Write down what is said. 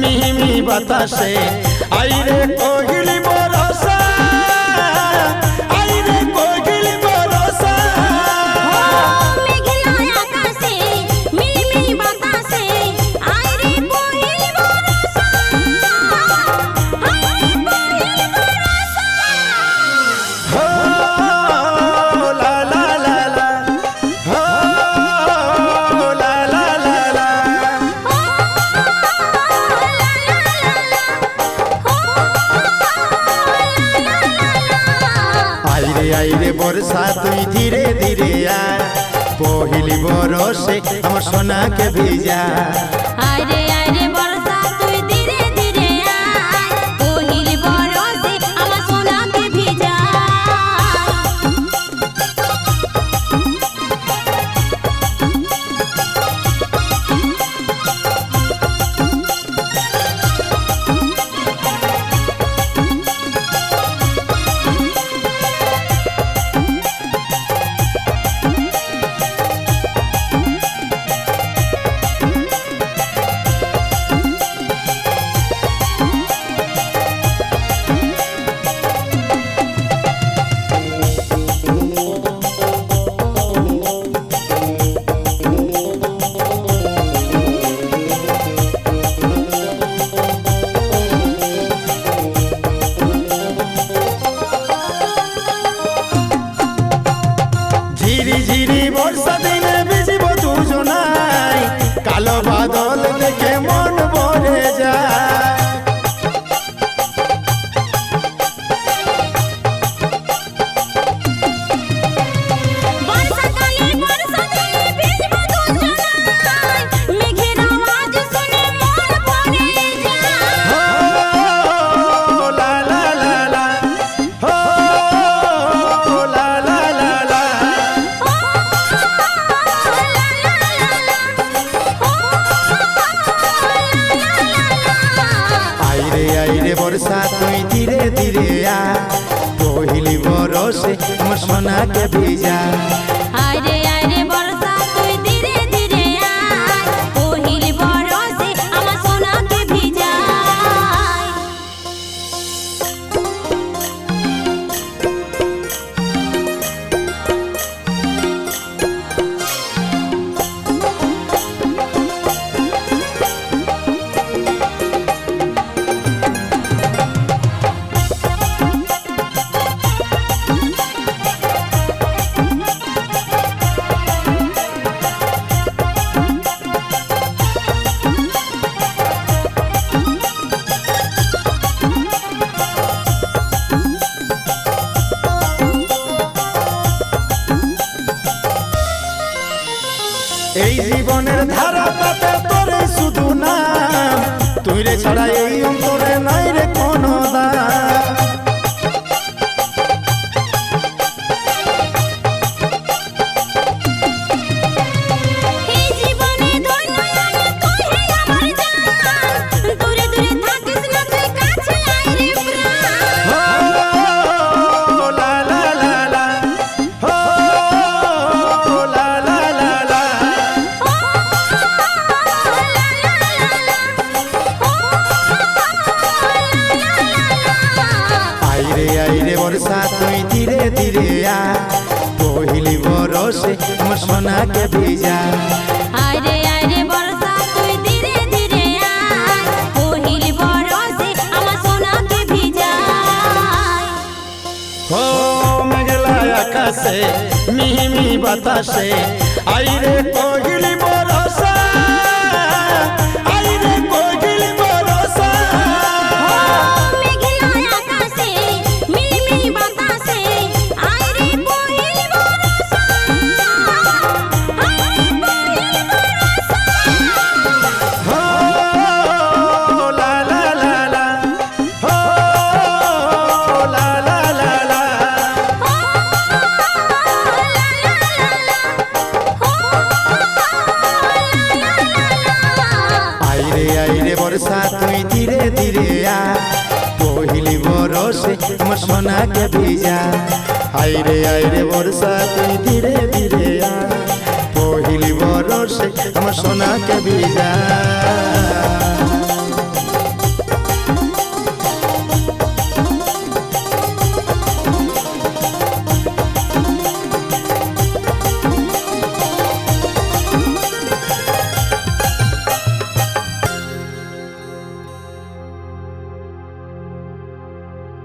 মিহিমি বাতাসে। আইরে কোকিলি বরসা। বর্ষা তুই ধীরে ধীরে আয় পহিলি বরসে আমার সোনাকে ভিজা পহিলি বরসে আমার সোনাকে ভিজা ছাড়া এই অন্তরে নাই রে কোনো দাম আইরে আইরে বর্ষা তুই ধীরে ধীরে আ। পহিলি বরসে আমার সোনাকে ভিজা। আরে আরে বর্ষা তুই ধীরে ধীরে আয় পহিল বরসে আমার সোনাকে ভিজায় ও মেঘলা আকাশে মিহিমি বাতাসে আইরে কোকিলি বরসা তুই ধীরে ধীরে আ। পহিলি বরসে আমার সোনাকে ভিজা আইরে আইরে বর্ষা, তুই ধীরে ধীরে আ। পহিলি বরসে আমার সোনাকে ভিজা